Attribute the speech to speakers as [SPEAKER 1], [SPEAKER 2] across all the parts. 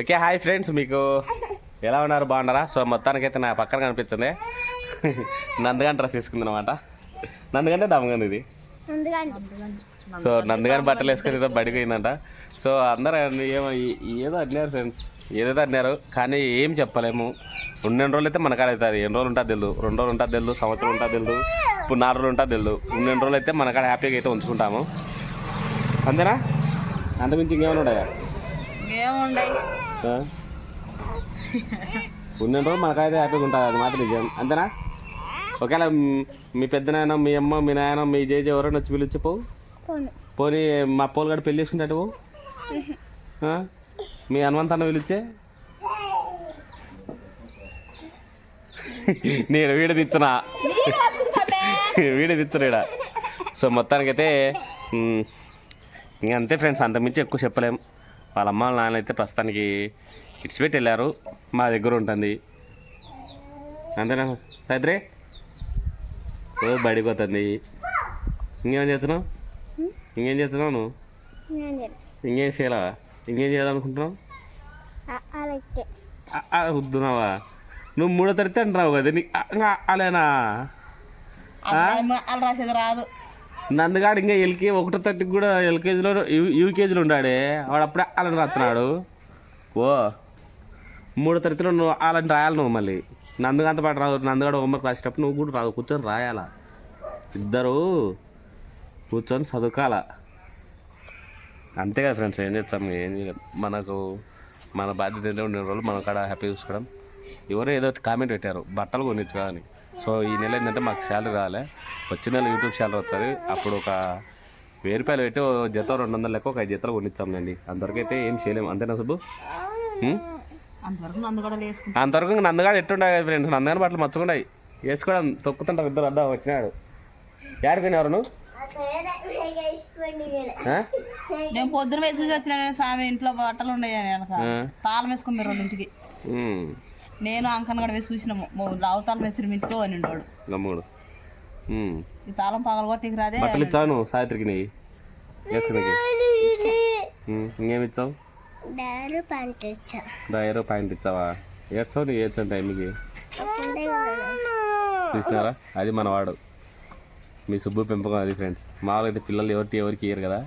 [SPEAKER 1] Okay hi friends మీకు ఎలా ఉన్నారు? బాగున్నారా? సో మొత్తానికైతే నా పక్కన కనిపిస్తుంది. నందగాని డ్రెస్ తీసుకుంది అనమాట నందగంటే దమ్మగండి ఇది సో నందగాని బట్టలు వేసుకుని ఏదో బడికి పోయిందంట. సో అందరూ ఏమో ఏదో అన్నారు ఫ్రెండ్స్. ఏదేదో అన్నారు కానీ ఏం చెప్పలేము. ఉన్న రోజులు అయితే మన కాడ అవుతుంది. ఎన్ని రోజులు ఉంటుంది తెలియదు రెండు రోజులు ఉంటుంది తెలియదు సంవత్సరం ఉంటుంది తెలియదు ఇప్పుడు నాలుగు రోజులు ఉంటుంది తెలియదు ఉన్న రోజులు అయితే మన కాడ హ్యాపీగా అయితే ఉంచుకుంటాము. అంతేనా? అంతమించి ఇంకేమైనా ఉన్నాయా? ఉన్న రోజు మనకైతే హ్యాపీగా ఉంటుంది అది మాత్రం నిజం. అంతేనా? ఒకవేళ మ్- పెద్ద నాయన మీ అమ్మ మీ నాయన మీ జేజే ఎవరైనా వచ్చి పిలిచి పోవు పోనీ. మా పోలు గడ పెళ్ళి చేసుకుంటాడు? మీ హనుమంత్ అన్న పిలిచే. నేను వీడియో తీస్తున్నా వీడియో తీస్తున్నా ఈడ. సో మొత్తానికైతే మ్, ఇంక అంతే ఫ్రెండ్స్ అంతకుమించి ఎక్కువ చెప్పలేం. వాళ్ళ అమ్మ వాళ్ళ నాన్న అయితే ప్రస్తుతానికి ఇడిచిపెట్టి వెళ్ళారు. మా దగ్గర ఉంటుంది. అంతేనా? సైద్రే రోజు బడిపోతుంది. ఇంకేం చేస్తున్నావు? ఇంకేం చేస్తున్నావు నువ్వు? ఇంకేం చేయాలా? ఇంకేం చేయాలనుకుంటున్నావు? వద్దున్నావా నువ్వు మూడో తరగతి అంటున్నావు కదా నీ ఆ, ఇంకా అలేనా
[SPEAKER 2] రాసేది రాదు.
[SPEAKER 1] నందుగాడు ఇంకా ఎల్కే ఒకటో తరగతికి కూడా ఎల్కేజీలో యూకేజీలో ఉన్నాడే వాడు అప్పుడే అలాంటి రాస్తున్నాడు ఓ మూడో తరగతిలో నువ్వు అలాంటి రాయాలి నువ్వు మళ్ళీ. నందుగాంత పాటు రాదు. నందుగాడు హోంవర్క్ రాసేటప్పుడు నువ్వు కూడా రాదు. కూర్చొని రాయాలా. ఇద్దరు కూర్చొని చదువుకాల. అంతే కదా ఫ్రెండ్స్ ఏం చేస్తాం ఏం మనకు మన బాధ్యత ఏంటంటే ఉండే రోజులు మన కాడ హ్యాపీ చూసుకోవడం ఎవరో ఏదో కామెంట్ పెట్టారు. బట్టలు కొనిచ్చు అని. సో ఈ నెల ఏంటంటే మాకు శాలరీ రాలే. వచ్చే నెల యూట్యూబ్ శాలరీ వస్తుంది. అప్పుడు ఒక వెయ్యి రూపాయలు పెట్టి జత రెండు వందల లెక్క ఒక ఐదు జతలు కొనిస్తాంలేండి అంతవరకైతే ఏం చేయలేము. అంతేనా సుబ్బు?
[SPEAKER 2] అంతవరకు
[SPEAKER 1] నందగాడు ఎట్టుండే ఫ్రెండ్స్. నందగాని బట్టలు మర్చుకున్నాయి వేసుకోవడం తొక్కుతుంటారు ఇద్దరు అడ్డా వచ్చినాడు. ఎవరు నువ్వు?
[SPEAKER 2] నేను పొద్దున వేసి చూసి వచ్చిన స్వామి ఇంట్లో బట్టలు ఉన్నాయి. తాళం వేసుకుంది రెండు ఇంటికి.
[SPEAKER 1] ఉం.
[SPEAKER 2] నేను అంకన్ కూడా వేసి చూసినాము లావు తాళం వేసి ఇంటికి అని వాడు
[SPEAKER 1] గమ్ముడు ఉం.
[SPEAKER 2] ఈ తాళం పగల కొట్టికి రాదే
[SPEAKER 1] బట్టలు ఇచ్చావు నువ్వు సావిత్రికి నీ. ఇంకేమి ఇచ్చావు? డైరో పాయింట్ ఇచ్చావా? ఏడ్చావు నీ ఏడ్చాను టైంకి. చూసినారా? అది మన వాడు మీ సుబ్బు పెంపకం అది ఫ్రెండ్స్ మామూలుగా అయితే పిల్లలు ఎవరికి ఎవరికి ఇయ్యరు కదా?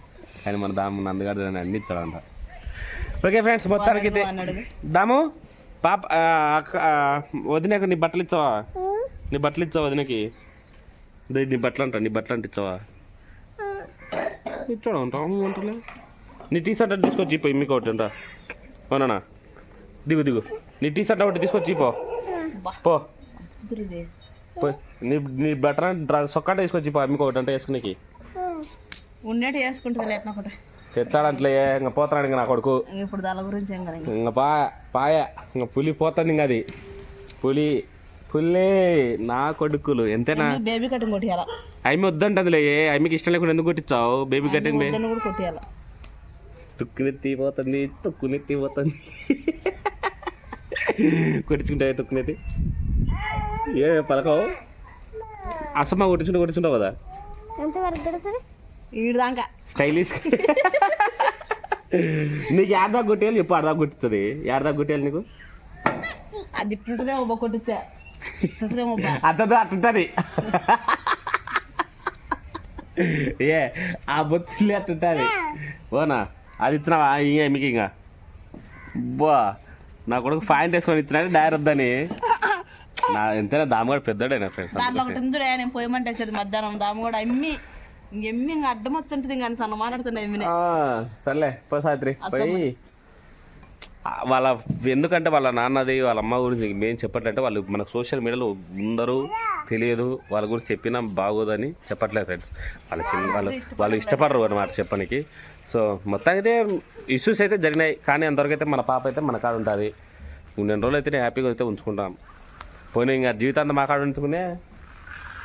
[SPEAKER 1] కానీ మన దాము నందగాడు అన్ని ఇచ్చాడంట. ఓకే ఫ్రెండ్స్ మొత్తానికి దాము? పాప వదినకు నీ బట్టలు ఇచ్చావా నీ బట్టలు ఇచ్చావా వదినకి? నీ బట్టలు అంట నీ బట్టలు అంటే ఇచ్చావా ఇచ్చాడు అంట నీ టీ షర్ట్ అంటే తీసుకొచ్చి ఇప్పో మీకు ఒకటి అంట. అవునా దిగు దిగు. నీ టీ షర్ట్ ఒకటి తీసుకొచ్చి పో. పో. నీ నీ బట్టలు డ్ర- సొక్కాట తీసుకొచ్చి పో మీకు ఒకటి అంటే వేసుకునేకి.
[SPEAKER 2] ఉండేటి వేసుకుంటుంది లేకపోతే
[SPEAKER 1] తెచ్చాడంట్లే ఇంకా పోతాడు ఇంకా నా కొడుకు.
[SPEAKER 2] ఇంక ఇప్పుడు దాని గురించి
[SPEAKER 1] ఇంకా? పా పాయ ఇంకా పులి పోతుంది ఇంకా అది. పులి పుల్లే నా కొడుకులు ఎంతేనా?
[SPEAKER 2] బేబీ కటింగ్ కొట్టియాల?
[SPEAKER 1] ఆమె వద్దంటదిలే ఆమెకి ఇష్టం లేకుండా ఎందుకు కొట్టించావు? బేబీ కటింగ్
[SPEAKER 2] కూడా కొట్టియాల?
[SPEAKER 1] తుక్కునెత్తి పోతుంది తుక్కునెత్తి పోతుంది. కొట్టించుకుంటావు తుక్కునెత్తి ఏ పలకవు? అసమా కొట్టించుంటే కొట్టించుంటావు కదా?
[SPEAKER 2] ఈడు దాకా.
[SPEAKER 1] స్టైలిష్. నీకు యాడదా కొట్టేయాలి చెప్పు అడదా కొట్టిస్తుంది యాడదా కొట్టేయాలి నీకు?
[SPEAKER 2] అది ఇట్టుంటదే ఒబ్బ కొట్టించా ఇట్టుంటదే ఒబ్బ
[SPEAKER 1] అద్దదు అట్టుంటది. ఏ ఆ బొచ్చులే అట్టుంటది. ఓనా అది ఇచ్చినావా? ఇంకా మీకు ఇంకా? బా నా కొడుకు పాయింట్ వేసుకొని ఇచ్చినాడు డైర్ వద్దని. నా ఎంతైనా దామగాడు పెద్దోడేనా ఫ్రెండ్స్?
[SPEAKER 2] దాంట్లో ఒకటి ఉందిరే నేను పోయమంటే మధ్యాహ్నం. దాము కూడా ఎమ్మి ఇంకెమ్మి ఇంకా అడ్డం వచ్చుంటుంది కానీ సన్న మాట్లాడుతున్నా ఎమ్మినే
[SPEAKER 1] సర్లే పో సాత్రి పోయి. వాళ్ళ ఎందుకంటే వాళ్ళ నాన్నది వాళ్ళ అమ్మ గురించి మేము చెప్పట్లంటే వాళ్ళు మనకు సోషల్ మీడియాలో ఉండరు తెలియదు. వాళ్ళ గురించి చెప్పినా బాగోదని చెప్పట్లేదు ఫ్రెండ్స్. వాళ్ళ చిన్న వాళ్ళు వాళ్ళు ఇష్టపడరు అనమాట చెప్పడానికి సో మొత్తానికి అయితే ఇష్యూస్ అయితే జరిగినాయి. కానీ అంతవరకు అయితే మన పాప అయితే మన కాడ ఉంటుంది. రెండు రోజులు అయితే నేను హ్యాపీగా అయితే ఉంచుకుంటాం. పోనీ ఇంకా జీవితాంతం మా కాడ ఉంచుకునే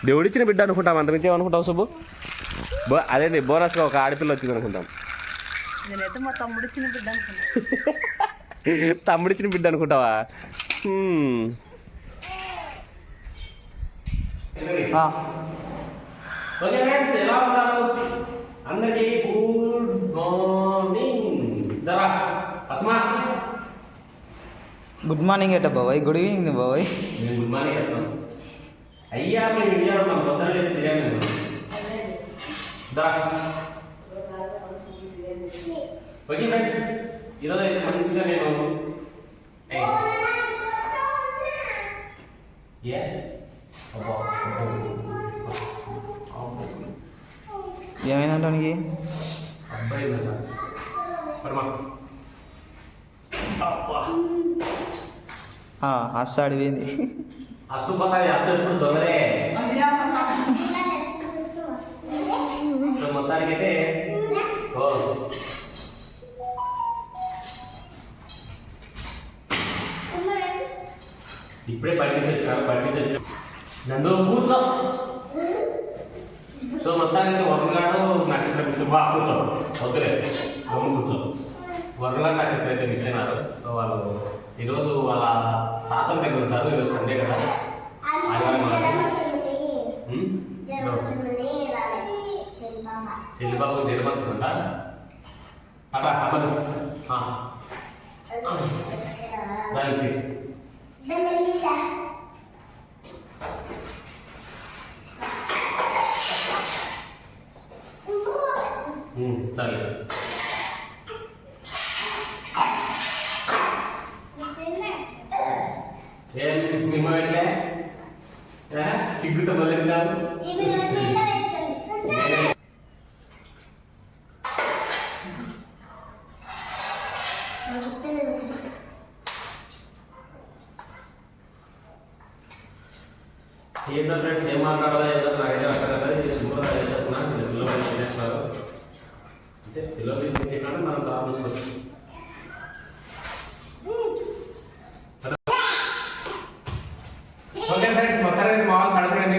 [SPEAKER 1] దేవుడిచ్చిన బిడ్డ అనుకుంటాం. అంతమించి ఏమనుకుంటావు సుబ్బు? బో అదే బోనస్గా ఒక ఆడపిల్ల వచ్చింది అనుకుంటాం.
[SPEAKER 2] నేనైతే మా తమ్ముడు ఇచ్చిన బిడ్డ అనుకున్నా
[SPEAKER 1] తమ్ముడిచ్చిన బిడ్డ అనుకుంటావా? హ్మ్. ఓకే ఫ్రెండ్స్ ఎలా ఉన్నారు? అందరికీ గుడ్ మార్నింగ్ దరా అస్మా.
[SPEAKER 3] గుడ్ మార్నింగ్ ఏట బాబాయ్ గుడ్ ఈవినింగ్ బాబాయ్.
[SPEAKER 1] నేను గుడ్ మార్నింగ్ అయ్యా మేము ఇండియాలో ఉన్నాం పొద్దున బిర్యానీ. దా ఓకే ఫ్రెండ్స్ ఈరోజు అయితే మంచిగా నేను. ఏ.
[SPEAKER 3] ఏమైందంట నీకు
[SPEAKER 1] అబ్బాయి. పరమా.
[SPEAKER 3] అస్స
[SPEAKER 1] అసలు ఇప్పుడు దొంగలే సో మొత్తానికైతే ఓ ఇప్పుడే బండి పట్టించొచ్చు. నందు కూర్చో. సో మొత్తానికి వరలాడు నక్షత్రం మిస్ బా కూర్చో. వద్దులే. గమ్ము కూర్చో. వరలాడు నక్షత్రం అయితే మిస్ అయినారు. సో వాళ్ళు ఈరోజు వాళ్ళ తాతల దగ్గర ఉంటారు. ఈరోజు సండే కదా. ఆదివారం కాబట్టి. ఉమ్? శిల్బాబు నిర్మతుంట అట అమలు దానికి సరే. ఏం నిమ్మ ఎట్లే సిగ్గుతో మళ్ళీ కాదు ఏంటో ఫ్రెండ్స్ ఏం మాట్లాడాలో ఏదో నాకైతే అర్థం కదా ఇది సింపుల్గా చేసేస్తున్నా నేను పిల్లలు పని చేస్తున్నారు? అంటే పిల్లలు తీసుకుంటున్నాను మనం చూసుకోవచ్చు ఓకే ఫ్రెండ్స్ మొత్తానికి మా వాళ్ళు కడపడింది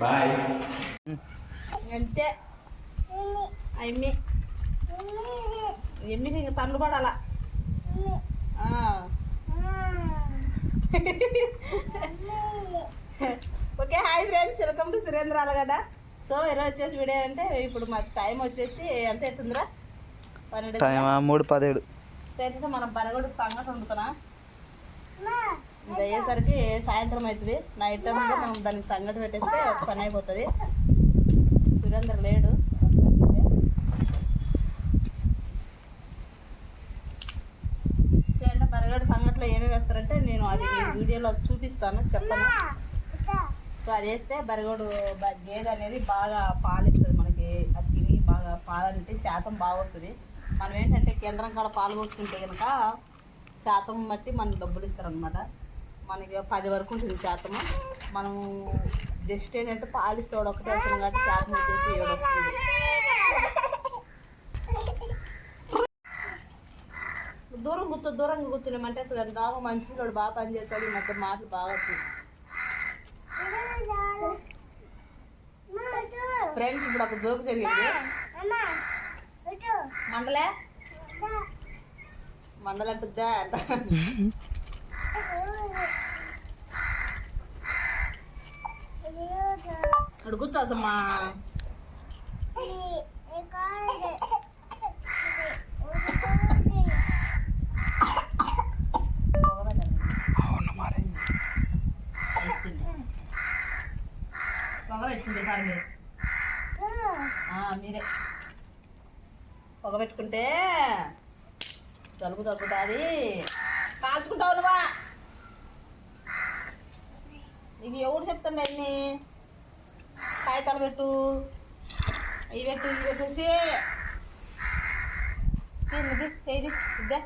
[SPEAKER 1] బాయ్.
[SPEAKER 2] అంతే అమ్మి ఎమ్మికి ఇంక తన్ను పడాలా? ఆ. Okay hi friends. Welcome to Surendra Alagadda. So ఈరోజు వచ్చేసి వీడియో అంటే ఇప్పుడు మాకు టైం వచ్చేసి ఎంత అవుతుందిరా? పన్నెండు
[SPEAKER 3] టైం మూడు పదిహేడు.
[SPEAKER 2] ఏంటంటే మనం బరగొడు సంగటి వండుతున్నా ఇంకా అయ్యేసరికి సాయంత్రం అవుతుంది. నైట్ టైం మనం దానికి సంగటి పెట్టేస్తే పని అయిపోతుంది. సురేంద్ర లేడు ఏంటంటే బరగడు సంగట్లో ఏమేమి వేస్తారంటే నేను అది ఈ వీడియోలో చూపిస్తాను చెప్పను. సో అది వేస్తే బరగోడు గేదె అనేది బాగా పాలిస్తుంది మనకి. అది తిని బాగా పాలంటే శాతం బాగా వస్తుంది మనం ఏంటంటే కేంద్రం కాడ పాలు పోసుకుంటే కనుక శాతం బట్టి మనకు డబ్బులు ఇస్తారనమాట మనకి పది వరకు ఉంటుంది శాతము. మనము జస్ట్ ఏంటంటే పాలిస్తే వాడు ఒకటే వస్తుంది కాబట్టి శాతం వచ్చేసి ఏడు వస్తుంది. దూరం కూర్చో దూరంగా కూర్చున్నామంటే అసలు దామ మంచి పిల్లడు బాగా పనిచేస్తాడు చేస్తాడు మాటలు బాగా వస్తుంది ఫ్రెండ్స్ ఇప్పుడు ఒక జోక్ జరిగింది. మండలే? మండలంటుందా అంట. అక్కడ కూర్చో అసలు మా పొగ పెట్టుకుంటే సార్ మీరు ఆ, మీరే పొగబెట్టుకుంటే జలుబు తగ్గుతుంది. కాల్చుకుంటావు నువ్వా? నీకు ఎవరు చెప్తాను అన్ని కాగితాలు పెట్టు. ఇవి పెట్టు ఇవి పెట్టేసి తిన్నది చేయి ఇద్దా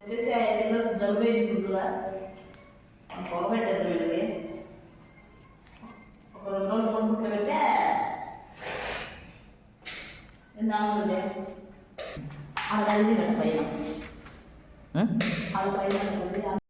[SPEAKER 2] వచ్చేసి ఐదు జలుబు వేయించుకుంటుందా పొగ పెట్టేద్దాం ఒక రెండు రోజులు మూడు పెడితే నాలుగు ఆడ కలిసి పెట్ట పైన ఆడ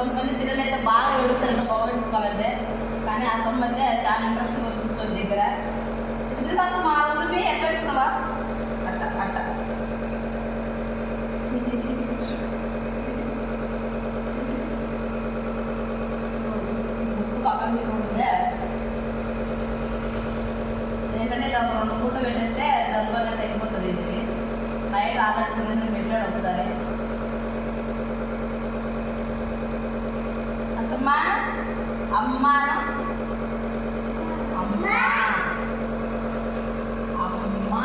[SPEAKER 2] కొంతమంది పిల్లలు అయితే బాగా ఏడుస్తారంట పోగొట్టుకోవాలంటే కానీ ఆ సొమ్ము అయితే చాలా ఇంట్రెస్ట్ కూర్చొని దగ్గర ఇది ఫస్ట్ మా ఊరిని ఎట్లా పెట్టుకున్నావా అట్ట అట్ట ముక్కు పక్కన దిగుతుందే ఏంటంటే డబ్బు రెండు పూట పెట్టేస్తే డబ్బు అనేది తగ్గిపోతుంది ఇంటికి నైట్ ఆకట్టుకుని పెట్టాడు ఒకసారి అసమ్మా అమ్మా అమ్మా అమ్మా